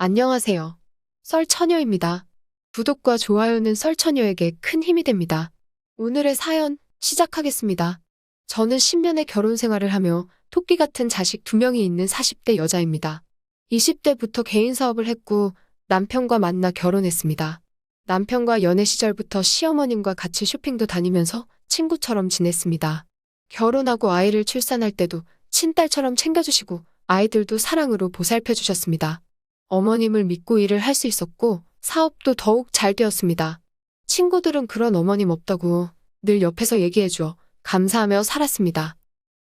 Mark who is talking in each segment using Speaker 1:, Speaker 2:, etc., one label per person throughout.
Speaker 1: 안녕하세요. 썰처녀입니다. 구독과 좋아요는 썰처녀에게 큰 힘이 됩니다. 오늘의 사연 시작하겠습니다. 저는 10년의 결혼 생활을 하며 토끼 같은 자식 두 명이 있는 40대 여자입니다. 20대부터 개인 사업을 했고 남편과 만나 결혼했습니다. 남편과 연애 시절부터 시어머님과 같이 쇼핑도 다니면서 친구처럼 지냈습니다. 결혼하고 아이를 출산할 때도 친딸처럼 챙겨주시고 아이들도 사랑으로 보살펴 주셨습니다. 어머님을 믿고 일을 할 수 있었고 사업도 더욱 잘 되었습니다. 친구들은 그런 어머님 없다고 늘 옆에서 얘기해줘 감사하며 살았습니다.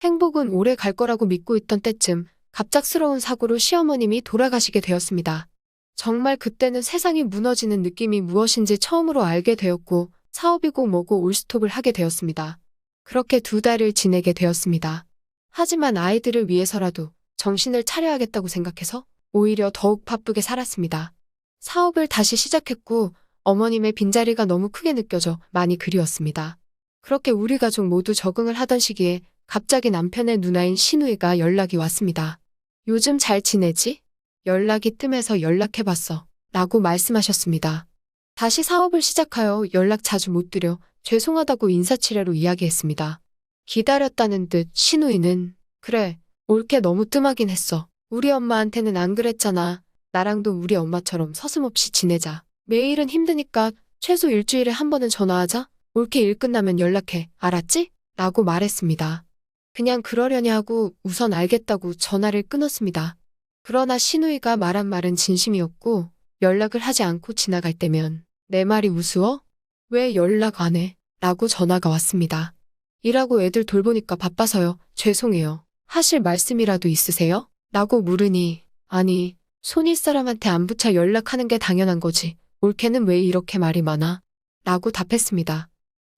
Speaker 1: 행복은 오래 갈 거라고 믿고 있던 때쯤 갑작스러운 사고로 시어머님이 돌아가시게 되었습니다. 정말 그때는 세상이 무너지는 느낌이 무엇인지 처음으로 알게 되었고 사업이고 뭐고 올스톱을 하게 되었습니다. 그렇게 두 달을 지내게 되었습니다. 하지만 아이들을 위해서라도 정신을 차려야겠다고 생각해서 오히려 더욱 바쁘게 살았습니다. 사업을 다시 시작했고 어머님의 빈자리가 너무 크게 느껴져 많이 그리웠습니다. 그렇게 우리 가족 모두 적응을 하던 시기에 갑자기 남편의 누나인 신우이가 연락이 왔습니다. 요즘 잘 지내지? 연락이 뜸해서 연락해봤어. 라고 말씀하셨습니다. 다시 사업을 시작하여 연락 자주 못 드려 죄송하다고 인사치레로 이야기했습니다. 기다렸다는 듯 신우이는 그래, 올게 너무 뜸하긴 했어. 우리 엄마한테는 안 그랬잖아. 나랑도 우리 엄마처럼 서슴없이 지내자. 매일은 힘드니까 최소 일주일에 한 번은 전화하자. 올케 일 끝나면 연락해. 알았지? 라고 말했습니다. 그냥 그러려니 하고 우선 알겠다고 전화를 끊었습니다. 그러나 신우이가 말한 말은 진심이었고 연락을 하지 않고 지나갈 때면 내 말이 우스워? 왜 연락 안 해? 라고 전화가 왔습니다. 일하고 애들 돌보니까 바빠서요. 죄송해요. 하실 말씀이라도 있으세요? 라고 물으니 아니 손윗 사람한테 안부차 연락하는 게 당연한 거지. 올케는 왜 이렇게 말이 많아? 라고 답했습니다.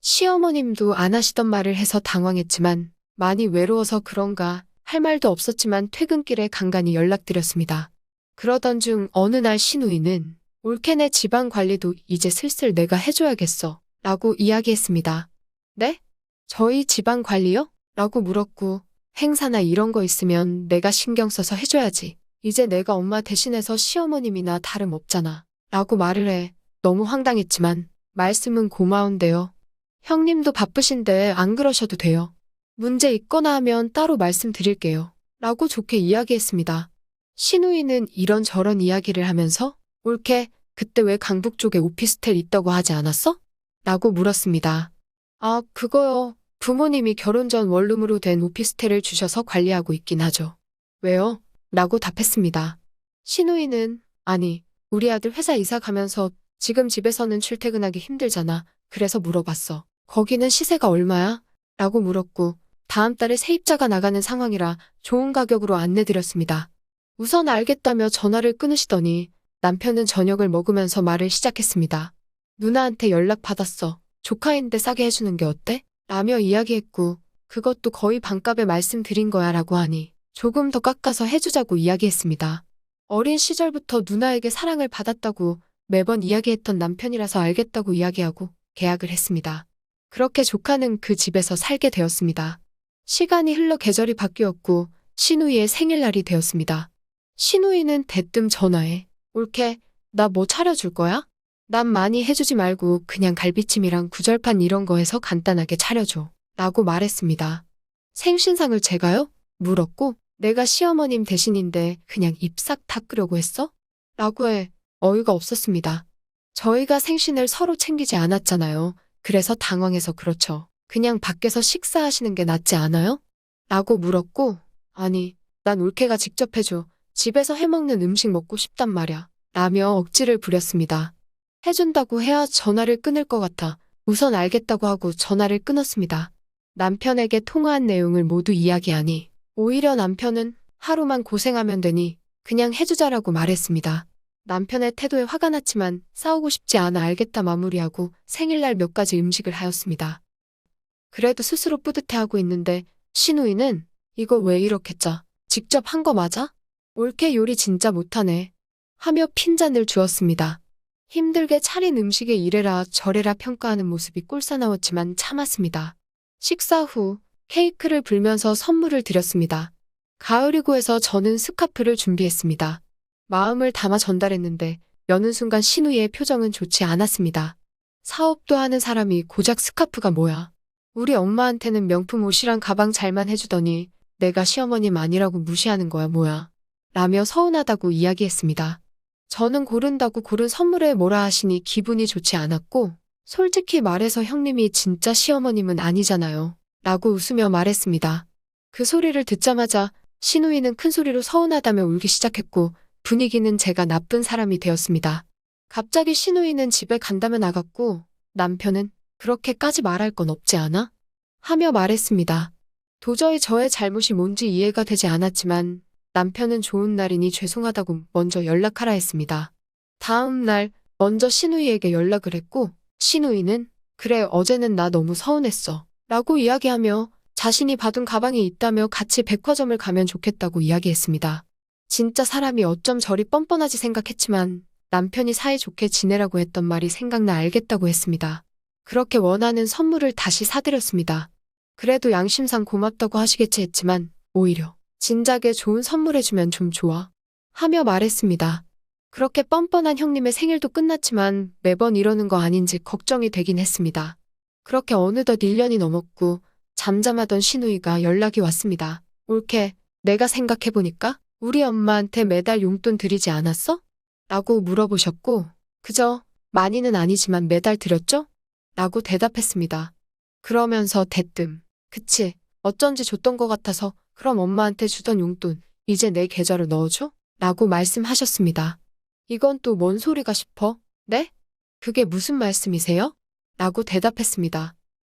Speaker 1: 시어머님도 안 하시던 말을 해서 당황했지만 많이 외로워서 그런가 할 말도 없었지만 퇴근길에 간간히 연락드렸습니다. 그러던 중 어느 날 신우이는 올케네 집안 관리도 이제 슬슬 내가 해줘야겠어. 라고 이야기했습니다. 네? 저희 집안 관리요? 라고 물었고 행사나 이런 거 있으면 내가 신경 써서 해줘야지. 이제 내가 엄마 대신해서 시어머님이나 다름없잖아. 라고 말을 해. 너무 황당했지만 말씀은 고마운데요. 형님도 바쁘신데 안 그러셔도 돼요. 문제 있거나 하면 따로 말씀드릴게요. 라고 좋게 이야기했습니다. 신우이는 이런저런 이야기를 하면서 올케 그때 왜 강북 쪽에 오피스텔 있다고 하지 않았어? 라고 물었습니다. 아, 그거요. 부모님이 결혼 전 원룸으로 된 오피스텔을 주셔서 관리하고 있긴 하죠. 왜요? 라고 답했습니다. 신우이는 아니, 우리 아들 회사 이사 가면서 지금 집에서는 출퇴근하기 힘들잖아. 그래서 물어봤어. 거기는 시세가 얼마야? 라고 물었고 다음 달에 세입자가 나가는 상황이라 좋은 가격으로 안내드렸습니다. 우선 알겠다며 전화를 끊으시더니 남편은 저녁을 먹으면서 말을 시작했습니다. 누나한테 연락 받았어. 조카인데 싸게 해주는 게 어때? 라며 이야기했고 그것도 거의 반값에 말씀드린 거야 라고 하니 조금 더 깎아서 해주자고 이야기했습니다. 어린 시절부터 누나에게 사랑을 받았다고 매번 이야기했던 남편이라서 알겠다고 이야기하고 계약을 했습니다. 그렇게 조카는 그 집에서 살게 되었습니다. 시간이 흘러 계절이 바뀌었고 신우이의 생일날이 되었습니다. 신우이는 대뜸 전화해. 올케, 나 뭐 차려줄 거야? 난 많이 해주지 말고 그냥 갈비찜이랑 구절판 이런 거 해서 간단하게 차려줘. 라고 말했습니다. 생신상을 제가요? 물었고 내가 시어머님 대신인데 그냥 입싹 닦으려고 했어? 라고 해 어이가 없었습니다. 저희가 생신을 서로 챙기지 않았잖아요. 그래서 당황해서 그렇죠. 그냥 밖에서 식사하시는 게 낫지 않아요? 라고 물었고 아니 난 올케가 직접 해줘. 집에서 해먹는 음식 먹고 싶단 말야. 라며 억지를 부렸습니다. 해준다고 해야 전화를 끊을 것 같아 우선 알겠다고 하고 전화를 끊었습니다. 남편에게 통화한 내용을 모두 이야기하니 오히려 남편은 하루만 고생하면 되니 그냥 해주자라고 말했습니다. 남편의 태도에 화가 났지만 싸우고 싶지 않아 알겠다 마무리하고 생일날 몇 가지 음식을 하였습니다. 그래도 스스로 뿌듯해하고 있는데 신우이는 이거 왜 이렇게 짜? 직접 한 거 맞아? 올케 요리 진짜 못하네. 하며 핀잔을 주었습니다. 힘들게 차린 음식에 이래라 저래라 평가하는 모습이 꼴사나웠지만 참았습니다. 식사 후 케이크를 불면서 선물을 드렸습니다. 가을이고 해서 저는 스카프를 준비했습니다. 마음을 담아 전달했는데 여는 순간 신우이의 표정은 좋지 않았습니다. 사업도 하는 사람이 고작 스카프가 뭐야. 우리 엄마한테는 명품 옷이랑 가방 잘만 해주더니 내가 시어머님 아니라고 무시하는 거야 뭐야. 라며 서운하다고 이야기했습니다. 저는 고른다고 고른 선물에 뭐라 하시니 기분이 좋지 않았고 솔직히 말해서 형님이 진짜 시어머님은 아니잖아요. 라고 웃으며 말했습니다. 그 소리를 듣자마자 신우이는 큰 소리로 서운하다며 울기 시작했고 분위기는 제가 나쁜 사람이 되었습니다. 갑자기 신우이는 집에 간다며 나갔고 남편은 그렇게까지 말할 건 없지 않아? 하며 말했습니다. 도저히 저의 잘못이 뭔지 이해가 되지 않았지만 남편은 좋은 날이니 죄송하다고 먼저 연락하라 했습니다. 다음 날 먼저 신우이에게 연락을 했고 신우이는 그래 어제는 나 너무 서운했어 라고 이야기하며 자신이 받은 가방이 있다며 같이 백화점을 가면 좋겠다고 이야기했습니다. 진짜 사람이 어쩜 저리 뻔뻔하지 생각했지만 남편이 사이좋게 지내라고 했던 말이 생각나 알겠다고 했습니다. 그렇게 원하는 선물을 다시 사드렸습니다. 그래도 양심상 고맙다고 하시겠지 했지만 오히려 진작에 좋은 선물해주면 좀 좋아. 하며 말했습니다. 그렇게 뻔뻔한 형님의 생일도 끝났지만 매번 이러는 거 아닌지 걱정이 되긴 했습니다. 그렇게 어느덧 1년이 넘었고 잠잠하던 신우이가 연락이 왔습니다. 올케, 내가 생각해보니까 우리 엄마한테 매달 용돈 드리지 않았어? 라고 물어보셨고, 그저 많이는 아니지만 매달 드렸죠? 라고 대답했습니다. 그러면서 대뜸, 그치, 어쩐지 줬던 것 같아서 그럼 엄마한테 주던 용돈 이제 내 계좌로 넣어줘? 라고 말씀하셨습니다. 이건 또 뭔 소리가 싶어? 네? 그게 무슨 말씀이세요? 라고 대답했습니다.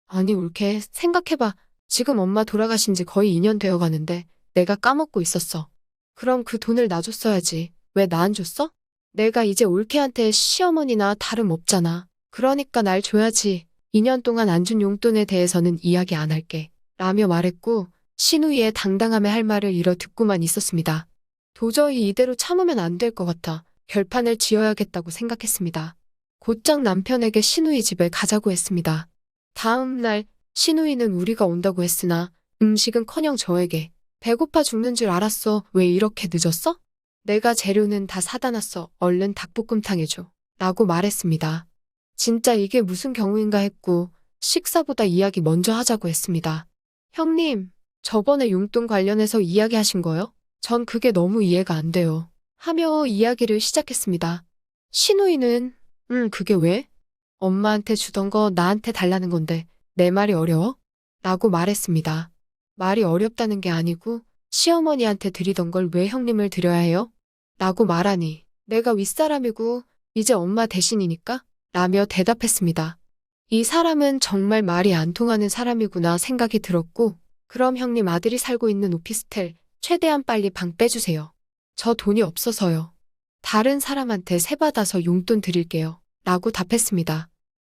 Speaker 1: 아니 올케 생각해봐. 지금 엄마 돌아가신 지 거의 2년 되어 가는데 내가 까먹고 있었어. 그럼 그 돈을 나 줬어야지. 왜 나 안 줬어? 내가 이제 올케한테 시어머니나 다름없잖아. 그러니까 날 줘야지. 2년 동안 안 준 용돈에 대해서는 이야기 안 할게. 라며 말했고 신우이의 당당함에 할 말을 잃어 듣고만 있었습니다. 도저히 이대로 참으면 안 될 것 같아 결판을 지어야겠다고 생각했습니다. 곧장 남편에게 신우이 집에 가자고 했습니다. 다음 날 신우이는 우리가 온다고 했으나 음식은 커녕 저에게 배고파 죽는 줄 알았어. 왜 이렇게 늦었어? 내가 재료는 다 사다 놨어. 얼른 닭볶음탕 해줘. 라고 말했습니다. 진짜 이게 무슨 경우인가 했고 식사보다 이야기 먼저 하자고 했습니다. 형님, 저번에 용돈 관련해서 이야기하신 거요? 전 그게 너무 이해가 안 돼요. 하며 이야기를 시작했습니다. 신우이는, 음, 그게 왜? 엄마한테 주던 거 나한테 달라는 건데 내 말이 어려워? 라고 말했습니다. 말이 어렵다는 게 아니고 시어머니한테 드리던 걸 왜 형님을 드려야 해요? 라고 말하니 내가 윗사람이고 이제 엄마 대신이니까? 라며 대답했습니다. 이 사람은 정말 말이 안 통하는 사람이구나 생각이 들었고 그럼 형님 아들이 살고 있는 오피스텔 최대한 빨리 방 빼주세요. 저 돈이 없어서요. 다른 사람한테 세 받아서 용돈 드릴게요. 라고 답했습니다.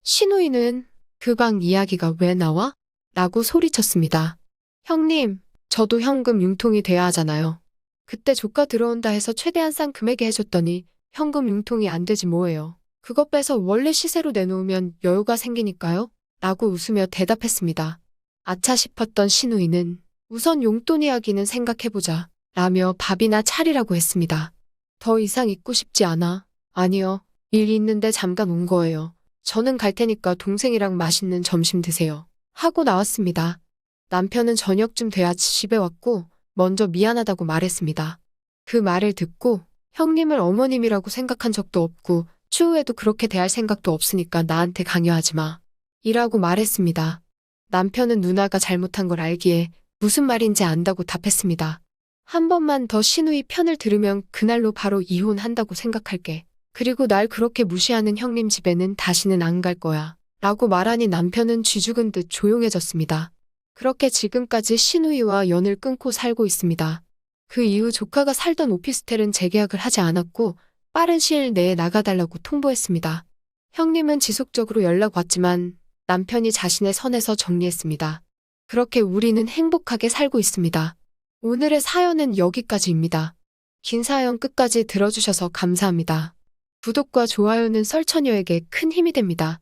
Speaker 1: 신우이는 그 방 이야기가 왜 나와? 라고 소리쳤습니다. 형님, 저도 현금 융통이 돼야 하잖아요. 그때 조카 들어온다 해서 최대한 싼 금액에 해줬더니 현금 융통이 안 되지 뭐예요. 그거 빼서 원래 시세로 내놓으면 여유가 생기니까요. 라고 웃으며 대답했습니다. 아차 싶었던 신우이는 우선 용돈 이야기는 생각해보자. 라며 밥이나 차리라고 했습니다. 더 이상 있고 싶지 않아. 아니요. 일 있는데 잠깐 온 거예요. 저는 갈 테니까 동생이랑 맛있는 점심 드세요. 하고 나왔습니다. 남편은 저녁쯤 돼야 집에 왔고 먼저 미안하다고 말했습니다. 그 말을 듣고 형님을 어머님이라고 생각한 적도 없고 추후에도 그렇게 대할 생각도 없으니까 나한테 강요하지 마. 이라고 말했습니다. 남편은 누나가 잘못한 걸 알기에 무슨 말인지 안다고 답했습니다. 한 번만 더 신우이 편을 들으면 그날로 바로 이혼한다고 생각할게. 그리고 날 그렇게 무시하는 형님 집에는 다시는 안 갈 거야. 라고 말하니 남편은 쥐죽은 듯 조용해졌습니다. 그렇게 지금까지 신우이와 연을 끊고 살고 있습니다. 그 이후 조카가 살던 오피스텔은 재계약을 하지 않았고 빠른 시일 내에 나가달라고 통보했습니다. 형님은 지속적으로 연락 왔지만 남편이 자신의 선에서 정리했습니다. 그렇게 우리는 행복하게 살고 있습니다. 오늘의 사연은 여기까지입니다. 긴 사연 끝까지 들어주셔서 감사합니다. 구독과 좋아요는 설처녀에게 큰 힘이 됩니다.